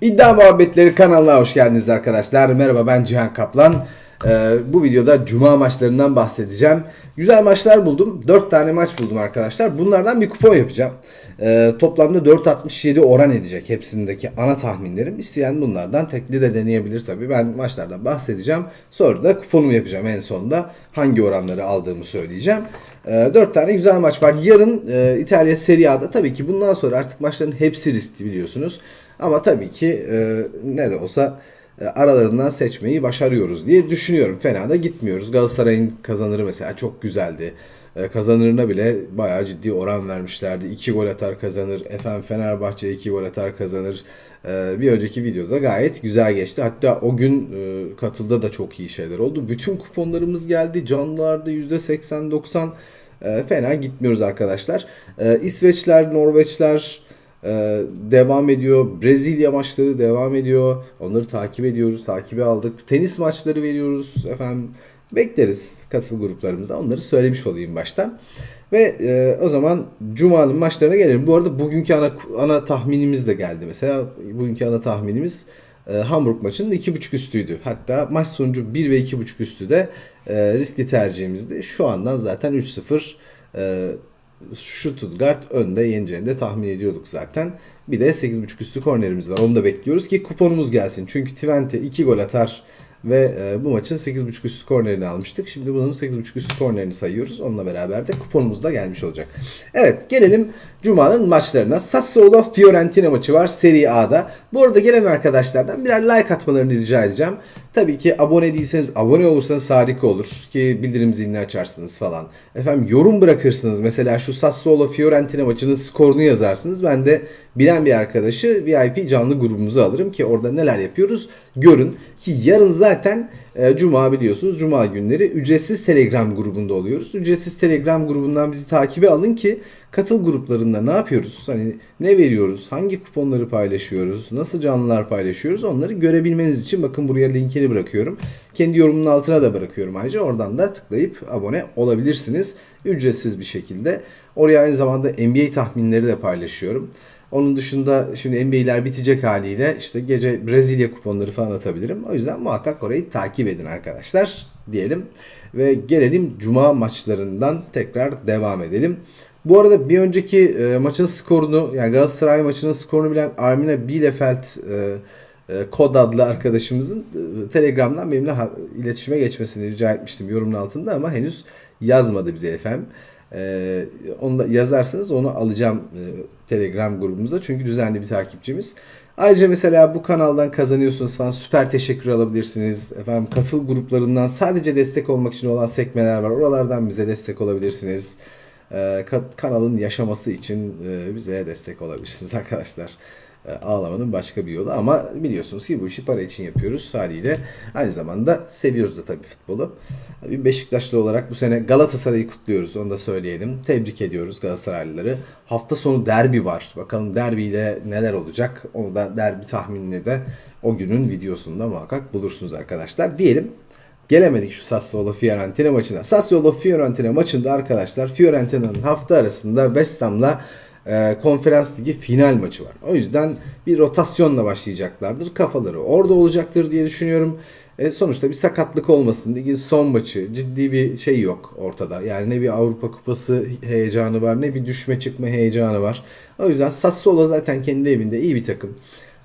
İddia Muhabbetleri kanalına hoş geldiniz arkadaşlar. Merhaba ben Cihan Kaplan. Ee, bu videoda Cuma maçlarından bahsedeceğim. Güzel maçlar buldum. 4 tane maç buldum arkadaşlar. Bunlardan bir kupon yapacağım. Ee, toplamda 4.67 oran edecek hepsindeki ana tahminlerim. İsteyen bunlardan tekli de deneyebilir tabii. Ben maçlardan bahsedeceğim. Sonra da kuponumu yapacağım en sonunda. Hangi oranları aldığımı söyleyeceğim. Ee, 4 tane güzel maç var. Yarın e, İtalya Serie A'da tabii ki bundan sonra artık maçların hepsi riskli biliyorsunuz. Ama tabii ki e, ne de olsa e, aralarından seçmeyi başarıyoruz diye düşünüyorum. Fena da gitmiyoruz. Galatasaray'ın kazanırı mesela çok güzeldi. E, kazanırına bile bayağı ciddi oran vermişlerdi. 2 gol atar kazanır. Efendim Fenerbahçe 2 gol atar kazanır. E, bir önceki videoda gayet güzel geçti. Hatta o gün e, katılda da çok iyi şeyler oldu. Bütün kuponlarımız geldi. Canlılarda %80-90 e, fena gitmiyoruz arkadaşlar. E, İsveçler, Norveçler, ee, devam ediyor. Brezilya maçları devam ediyor. Onları takip ediyoruz. Takibi aldık. Tenis maçları veriyoruz. Efendim bekleriz katıl gruplarımıza. Onları söylemiş olayım baştan. Ve e, o zaman Cuma'nın maçlarına gelelim. Bu arada bugünkü ana, ana tahminimiz de geldi. Mesela bugünkü ana tahminimiz e, Hamburg maçının 2.5 üstüydü. Hatta maç sonucu 1 ve 2.5 üstü de e, riskli tercihimizdi. Şu andan zaten 3-0 e, Stuttgart önde yeneceğini de tahmin ediyorduk zaten. Bir de 8.5 üstü kornerimiz var. Onu da bekliyoruz ki kuponumuz gelsin. Çünkü Twente 2 gol atar ve e, bu maçın 8.5 üstü kornerini almıştık. Şimdi bunun 8.5 üstü kornerini sayıyoruz. Onunla beraber de kuponumuz da gelmiş olacak. Evet gelelim Cuma'nın maçlarına. Sassuolo Fiorentina maçı var Serie A'da. Bu arada gelen arkadaşlardan birer like atmalarını rica edeceğim. Tabii ki abone değilseniz abone olursanız harika olur ki bildirim zilini açarsınız falan. Efendim yorum bırakırsınız. Mesela şu Sassuolo Fiorentina maçının skorunu yazarsınız. Ben de bilen bir arkadaşı VIP canlı grubumuza alırım ki orada neler yapıyoruz görün. Ki yarın zaten e, Cuma biliyorsunuz. Cuma günleri ücretsiz Telegram grubunda oluyoruz. Ücretsiz Telegram grubundan bizi takibe alın ki katıl gruplarında ne yapıyoruz? Hani ne veriyoruz? Hangi kuponları paylaşıyoruz? Nasıl canlılar paylaşıyoruz? Onları görebilmeniz için bakın buraya linkini bırakıyorum. Kendi yorumun altına da bırakıyorum ayrıca. Oradan da tıklayıp abone olabilirsiniz. Ücretsiz bir şekilde. Oraya aynı zamanda NBA tahminleri de paylaşıyorum. Onun dışında şimdi NBA'ler bitecek haliyle işte gece Brezilya kuponları falan atabilirim. O yüzden muhakkak orayı takip edin arkadaşlar diyelim. Ve gelelim Cuma maçlarından tekrar devam edelim. Bu arada bir önceki e, maçın skorunu yani Galatasaray maçının skorunu bilen Armina Bielefeld e, e, Kod adlı arkadaşımızın e, Telegram'dan benimle ha- iletişime geçmesini rica etmiştim yorumun altında ama henüz yazmadı bize efendim. Ee, onu da yazarsanız onu alacağım e, Telegram grubumuzda çünkü düzenli bir takipçimiz. Ayrıca mesela bu kanaldan kazanıyorsunuz falan süper teşekkür alabilirsiniz. Efendim katıl gruplarından sadece destek olmak için olan sekmeler var. Oralardan bize destek olabilirsiniz. Ee, ka- kanalın yaşaması için e, bize destek olabilirsiniz arkadaşlar. E, ağlamanın başka bir yolu ama biliyorsunuz ki bu işi para için yapıyoruz haliyle. Aynı zamanda seviyoruz da tabii futbolu. Bir Beşiktaşlı olarak bu sene Galatasaray'ı kutluyoruz onu da söyleyelim. Tebrik ediyoruz Galatasaraylıları. Hafta sonu derbi var. Bakalım derbiyle neler olacak. Onu da derbi tahminini de o günün videosunda muhakkak bulursunuz arkadaşlar. Diyelim Gelemedik şu Sassuolo Fiorentina maçına. Sassuolo Fiorentina maçında arkadaşlar Fiorentina'nın hafta arasında West Ham'la e, konferans ligi final maçı var. O yüzden bir rotasyonla başlayacaklardır. Kafaları orada olacaktır diye düşünüyorum. E, sonuçta bir sakatlık olmasın. Ligin son maçı. Ciddi bir şey yok ortada. Yani ne bir Avrupa Kupası heyecanı var ne bir düşme çıkma heyecanı var. O yüzden Sassuolo zaten kendi evinde iyi bir takım.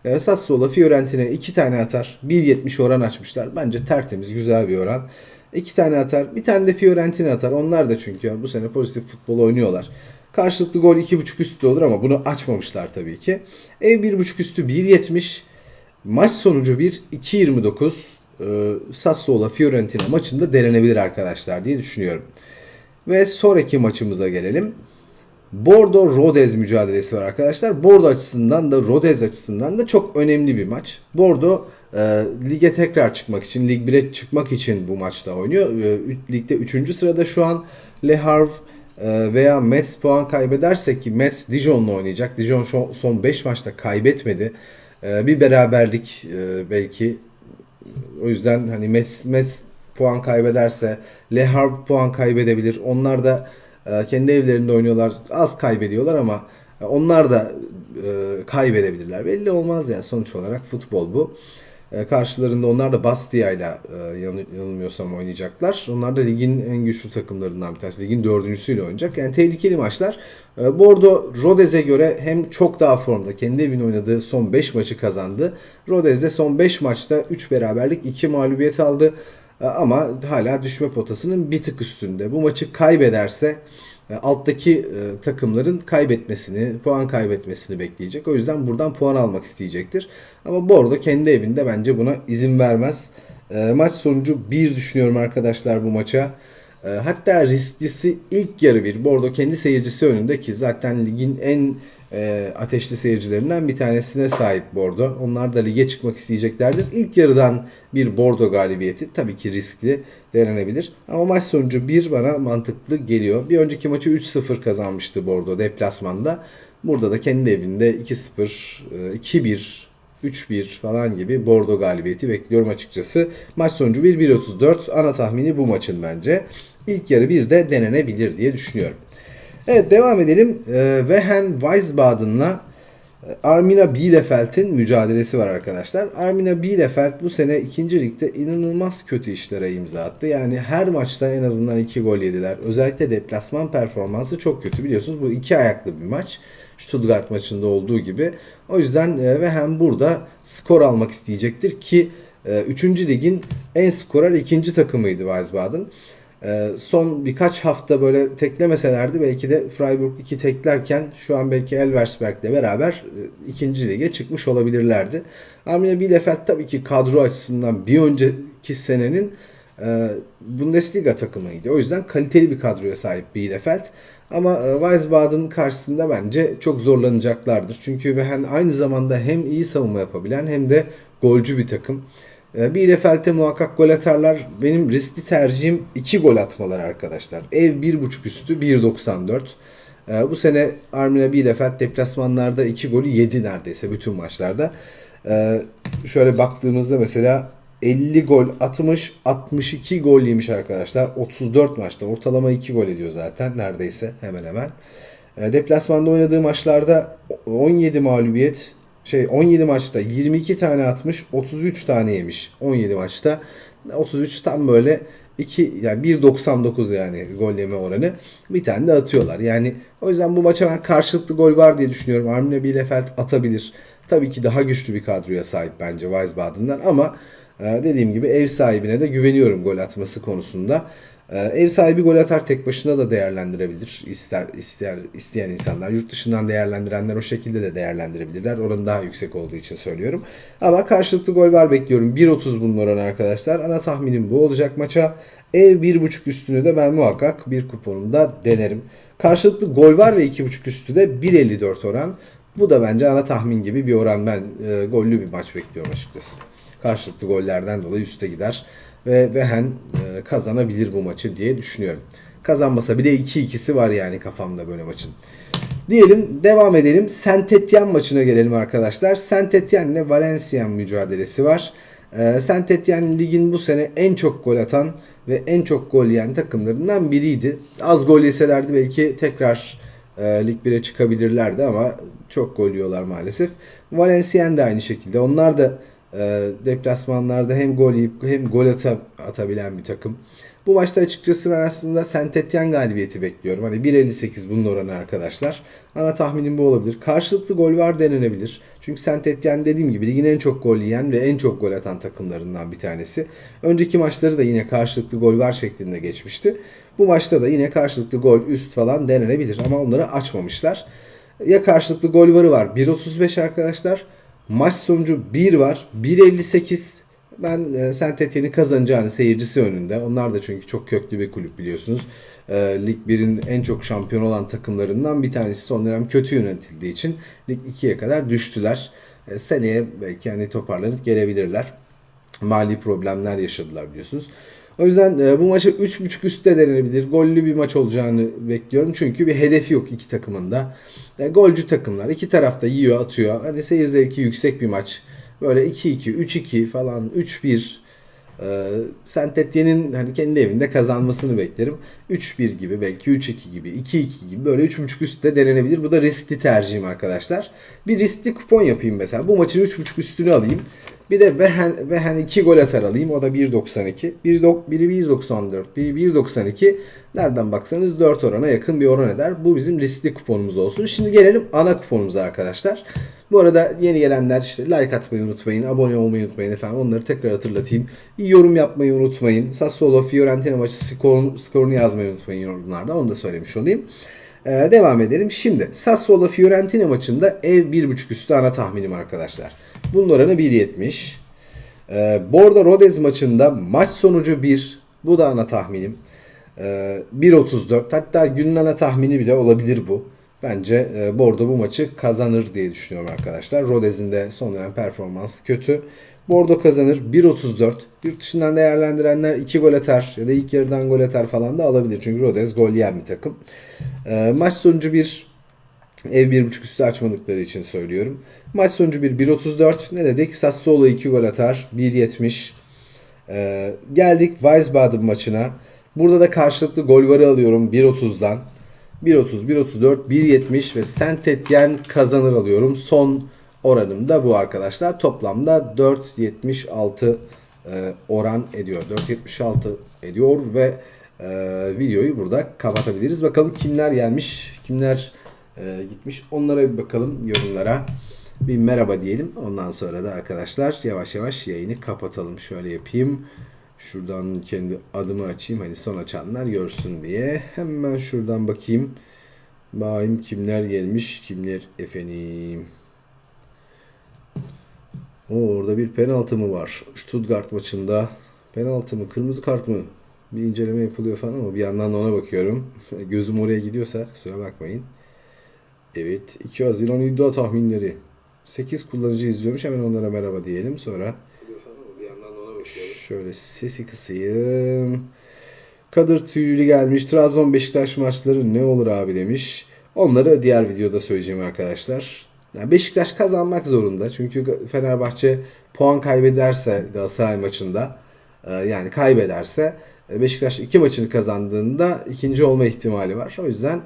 E, Sassuolo Fiorentina iki tane atar. 1.70 oran açmışlar. Bence tertemiz güzel bir oran. İki tane atar. Bir tane de Fiorentina atar. Onlar da çünkü bu sene pozitif futbol oynuyorlar. Karşılıklı gol 2.5 üstü olur ama bunu açmamışlar tabii ki. Ev 1.5 üstü 1.70. Maç sonucu 1 2.29. Ee, Sassuolo Fiorentina maçında denenebilir arkadaşlar diye düşünüyorum. Ve sonraki maçımıza gelelim. Bordo Rodez mücadelesi var arkadaşlar. Bordo açısından da Rodez açısından da çok önemli bir maç. Bordo e, lige tekrar çıkmak için, Lig 1'e çıkmak için bu maçta oynuyor. E, ligde 3. sırada şu an Le Havre e, veya Metz puan kaybederse ki Metz Dijon'la oynayacak. Dijon son 5 maçta kaybetmedi. E, bir beraberlik e, belki o yüzden hani Metz, Metz puan kaybederse Le Havre puan kaybedebilir. Onlar da kendi evlerinde oynuyorlar. Az kaybediyorlar ama E, Onlar da e, kaybedebilirler. Belli olmaz yani sonuç olarak futbol bu. E, karşılarında onlar da Bastia ile yanı- yanılmıyorsam oynayacaklar. Onlar da ligin en güçlü takımlarından bir tanesi. Ligin dördüncüsüyle oynayacak. Yani tehlikeli maçlar. Bordo Rodez'e göre hem çok daha formda. Kendi evinde oynadığı son 5 maçı kazandı. Rodez de son 5 maçta 3 beraberlik 2 mağlubiyet aldı. E, Ama hala düşme potasının bir tık üstünde. Bu maçı kaybederse e, alttaki e, takımların kaybetmesini, puan kaybetmesini bekleyecek. O yüzden buradan puan almak isteyecektir. Ama Bordo kendi evinde bence buna izin vermez. Maç sonucu 1 düşünüyorum arkadaşlar bu maça. Hatta risklisi ilk yarı bir. Bordo kendi seyircisi önünde ki zaten ligin en e, ateşli seyircilerinden bir tanesine sahip Bordo. Onlar da lige çıkmak isteyeceklerdir. İlk yarıdan bir Bordo galibiyeti tabii ki riskli denenebilir. Ama maç sonucu 1 bana mantıklı geliyor. Bir önceki maçı 3-0 kazanmıştı Bordo deplasmanda. Burada da kendi evinde 2-0, e, 2-1 3-1 falan gibi Bordo galibiyeti bekliyorum açıkçası. Maç sonucu 1-1-34. Ana tahmini bu maçın bence. İlk yarı bir de denenebilir diye düşünüyorum. Evet devam edelim. Ee, Wehen Wiesbaden'la e, Armina Bielefeld'in mücadelesi var arkadaşlar. Armina Bielefeld bu sene ikinci ligde inanılmaz kötü işlere imza attı. Yani her maçta en azından iki gol yediler. Özellikle deplasman performansı çok kötü biliyorsunuz. Bu iki ayaklı bir maç. Stuttgart maçında olduğu gibi. O yüzden e, Wehen burada skor almak isteyecektir ki 3. ligin en skorer ikinci takımıydı Wiesbaden. Ee, son birkaç hafta böyle teklemeselerdi belki de Freiburg 2 teklerken şu an belki Elversberg'le beraber e, ikinci lige çıkmış olabilirlerdi. Arminia Bielefeld tabii ki kadro açısından bir önceki senenin e, Bundesliga takımıydı. O yüzden kaliteli bir kadroya sahip Bielefeld. Ama e, Wiesbaden karşısında bence çok zorlanacaklardır. Çünkü Wehen aynı zamanda hem iyi savunma yapabilen hem de golcü bir takım. E, Bielefeld'e muhakkak gol atarlar. Benim riskli tercihim 2 gol atmalar arkadaşlar. Ev 1.5 üstü 1.94. E, Bu sene Arminia Bielefeld deplasmanlarda 2 golü yedi neredeyse bütün maçlarda. E, Şöyle baktığımızda mesela 50 gol atmış, 62 gol yemiş arkadaşlar. 34 maçta ortalama 2 gol ediyor zaten neredeyse hemen hemen. Deplasmanda oynadığı maçlarda 17 mağlubiyet, şey 17 maçta 22 tane atmış, 33 tane yemiş. 17 maçta 33 tam böyle 2 yani 1.99 yani gol yeme oranı. Bir tane de atıyorlar. Yani o yüzden bu maça ben karşılıklı gol var diye düşünüyorum. Arminia Bielefeld atabilir. Tabii ki daha güçlü bir kadroya sahip bence Wiesbaden'dan ama e, dediğim gibi ev sahibine de güveniyorum gol atması konusunda. Ee, Ev sahibi gol atar tek başına da değerlendirebilir. İster ister isteyen insanlar. Yurt dışından değerlendirenler o şekilde de değerlendirebilirler. Oranın daha yüksek olduğu için söylüyorum. Ama karşılıklı gol var bekliyorum. 1.30 bunun oranı arkadaşlar. Ana tahminim bu olacak maça. Ev 1.5 üstünü de ben muhakkak bir kuponumda denerim. Karşılıklı gol var ve 2.5 üstü de 1.54 oran. Bu da bence ana tahmin gibi bir oran. Ben e, gollü bir maç bekliyorum açıkçası. Karşılıklı gollerden dolayı üste gider ve Wehen e, kazanabilir bu maçı diye düşünüyorum. Kazanmasa bile 2-2'si var yani kafamda böyle maçın. Diyelim devam edelim. Saint Etienne maçına gelelim arkadaşlar. Saint Etienne ile Valencia mücadelesi var. Saint Etienne ligin bu sene en çok gol atan ve en çok gol yiyen takımlarından biriydi. Az gol yeselerdi belki tekrar e, Lig 1'e çıkabilirlerdi ama çok gol yiyorlar maalesef. Valenciennes de aynı şekilde. Onlar da e, deplasmanlarda hem gol yiyip hem gol ata, atabilen bir takım. Bu maçta açıkçası ben aslında Saint Etienne galibiyeti bekliyorum. Hani 1.58 bunun oranı arkadaşlar. Ana tahminim bu olabilir. Karşılıklı gol var denenebilir. Çünkü Saint Etienne dediğim gibi ligin en çok gol yiyen ve en çok gol atan takımlarından bir tanesi. Önceki maçları da yine karşılıklı gol var şeklinde geçmişti. Bu maçta da yine karşılıklı gol üst falan denenebilir ama onları açmamışlar. Ya karşılıklı gol varı var 1.35 arkadaşlar. Maç sonucu 1 var. 1.58 ben e, Saint Etienne'in kazanacağını seyircisi önünde. Onlar da çünkü çok köklü bir kulüp biliyorsunuz. E, Lig 1'in en çok şampiyon olan takımlarından bir tanesi son dönem kötü yönetildiği için Lig 2'ye kadar düştüler. E, seneye belki hani toparlanıp gelebilirler. Mali problemler yaşadılar biliyorsunuz. O yüzden e, bu maçı 3.5 üstte denenebilir. Gollü bir maç olacağını bekliyorum. Çünkü bir hedefi yok iki takımın da. E, golcü takımlar. iki tarafta yiyor atıyor. Hani seyir zevki yüksek bir maç. Böyle 2-2, 3-2 falan 3-1 e, Saint Etienne'in hani kendi evinde kazanmasını beklerim. 3-1 gibi belki 3-2 gibi 2-2 gibi böyle 3.5 üstte denenebilir. Bu da riskli tercihim arkadaşlar. Bir riskli kupon yapayım mesela. Bu maçın 3.5 üstünü alayım. Bir de Vehen, Vehen 2 gol atar alayım. O da 1.92. Biri dok- Biri 1.94. Biri 1.92. Nereden baksanız 4 orana yakın bir oran eder. Bu bizim riskli kuponumuz olsun. Şimdi gelelim ana kuponumuza arkadaşlar. Bu arada yeni gelenler işte like atmayı unutmayın, abone olmayı unutmayın efendim. Onları tekrar hatırlatayım. Yorum yapmayı unutmayın. Sassuolo Fiorentina maçı skor, skorunu yazmayı unutmayın yorumlarda. Onu da söylemiş olayım. Ee, devam edelim. Şimdi Sassuolo Fiorentina maçında ev 1.5 üstü ana tahminim arkadaşlar. Bunun oranı 1.70. Ee, Bordo Rodez maçında maç sonucu 1. Bu da ana tahminim. Ee, 1.34 hatta günün ana tahmini bile olabilir bu. Bence e, Bordo bu maçı kazanır diye düşünüyorum arkadaşlar. Rodez'in de son dönem performansı kötü. Bordo kazanır 1.34. Yurt dışından değerlendirenler 2 gol atar ya da ilk yarıdan gol atar falan da alabilir. Çünkü Rodez gol yiyen bir takım. Ee, maç sonucu 1 Ev 1.5 üstü açmadıkları için söylüyorum. Maç sonucu 1 1.34. Ne dedik? Sassuolo 2 gol atar. 1.70. Ee, geldik Wiesbaden maçına. Burada da karşılıklı gol varı alıyorum 1.30'dan. 1.30, 1.34, 1.70 ve Saint Etienne kazanır alıyorum. Son oranım da bu arkadaşlar. Toplamda 4.76 e, oran ediyor. 4.76 ediyor ve e, videoyu burada kapatabiliriz. Bakalım kimler gelmiş, kimler e, gitmiş. Onlara bir bakalım yorumlara. Bir merhaba diyelim. Ondan sonra da arkadaşlar yavaş yavaş yayını kapatalım. Şöyle yapayım. Şuradan kendi adımı açayım. Hani son açanlar görsün diye. Hemen şuradan bakayım. Bakayım kimler gelmiş. Kimler efendim. O orada bir penaltı mı var? Stuttgart maçında. Penaltı mı? Kırmızı kart mı? Bir inceleme yapılıyor falan ama bir yandan da ona bakıyorum. Gözüm oraya gidiyorsa kusura bakmayın. Evet. 2 Haziran iddia tahminleri. 8 kullanıcı izliyormuş. Hemen onlara merhaba diyelim. Sonra şöyle sesi kısayım. Kadir Tüylü gelmiş. Trabzon Beşiktaş maçları ne olur abi demiş. Onları diğer videoda söyleyeceğim arkadaşlar. Yani Beşiktaş kazanmak zorunda. Çünkü Fenerbahçe puan kaybederse Galatasaray maçında e, yani kaybederse e, Beşiktaş iki maçını kazandığında ikinci olma ihtimali var. O yüzden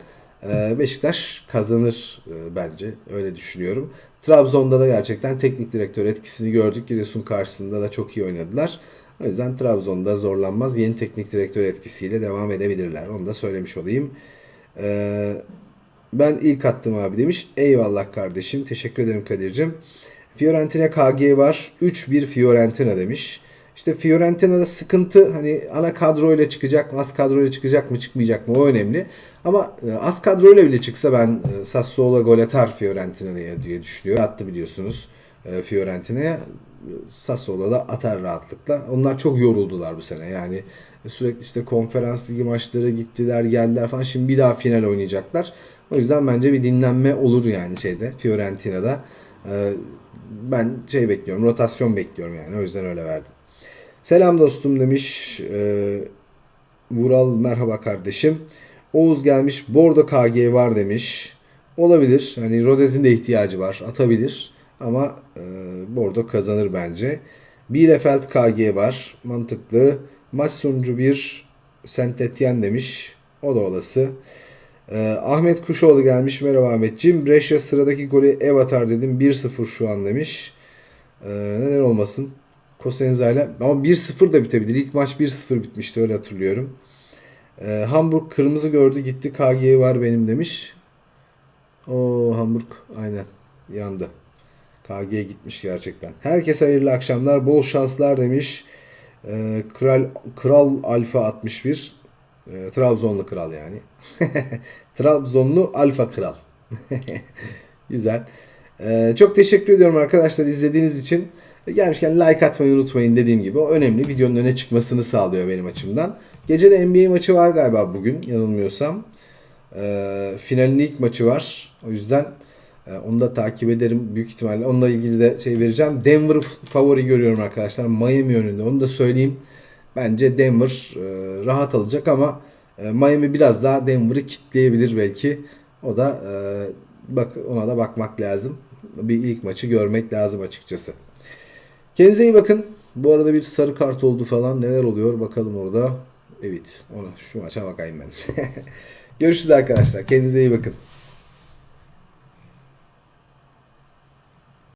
Beşiktaş kazanır e, bence. Öyle düşünüyorum. Trabzon'da da gerçekten teknik direktör etkisini gördük. Giresun karşısında da çok iyi oynadılar. O yüzden Trabzon'da zorlanmaz. Yeni teknik direktör etkisiyle devam edebilirler. Onu da söylemiş olayım. Ee, ben ilk attım abi demiş. Eyvallah kardeşim. Teşekkür ederim Kadir'cim. Fiorentina KG var. 3-1 Fiorentina demiş. İşte Fiorentina'da sıkıntı hani ana kadroyla çıkacak mı, az kadroyla çıkacak mı, çıkmayacak mı o önemli. Ama e, az kadroyla bile çıksa ben e, Sassuolo gol atar Fiorentina'ya diye düşünüyorum. Attı biliyorsunuz e, Fiorentina'ya. Sassuolo da atar rahatlıkla. Onlar çok yoruldular bu sene. Yani sürekli işte konferans ligi maçları gittiler geldiler falan. Şimdi bir daha final oynayacaklar. O yüzden bence bir dinlenme olur yani şeyde Fiorentina'da. Ben şey bekliyorum rotasyon bekliyorum yani o yüzden öyle verdim. Selam dostum demiş. E, Vural merhaba kardeşim. Oğuz gelmiş. Bordo KG var demiş. Olabilir. Hani Rodez'in de ihtiyacı var. Atabilir. Ama e, Bordo kazanır bence. Bielefeld KG var. Mantıklı. Maç sonucu bir Saint Etienne demiş. O da olası. E, Ahmet Kuşoğlu gelmiş. Merhaba Ahmetciğim. Brescia sıradaki golü ev atar dedim. 1-0 şu an demiş. E, neden olmasın? Cosenza ile ama 1-0 da bitebilir. İlk maç 1-0 bitmişti öyle hatırlıyorum. Ee, Hamburg kırmızı gördü gitti KG var benim demiş. O Hamburg aynen yandı. KG gitmiş gerçekten. Herkese hayırlı akşamlar. Bol şanslar demiş. Ee, Kral Kral Alfa 61. Ee, Trabzonlu kral yani. Trabzonlu Alfa Kral. Güzel. Ee, çok teşekkür ediyorum arkadaşlar izlediğiniz için. Gelmişken like atmayı unutmayın dediğim gibi. O önemli. Videonun öne çıkmasını sağlıyor benim açımdan. Gece de NBA maçı var galiba bugün yanılmıyorsam. Ee, finalin ilk maçı var. O yüzden e, onu da takip ederim büyük ihtimalle. Onunla ilgili de şey vereceğim. Denver favori görüyorum arkadaşlar. Miami yönünde. Onu da söyleyeyim. Bence Denver e, rahat alacak ama e, Miami biraz daha Denver'ı kitleyebilir belki. O da e, bak ona da bakmak lazım. Bir ilk maçı görmek lazım açıkçası. Kendinize iyi bakın. Bu arada bir sarı kart oldu falan. Neler oluyor bakalım orada. Evet. Ona şu maça bakayım ben. Görüşürüz arkadaşlar. Kendinize iyi bakın.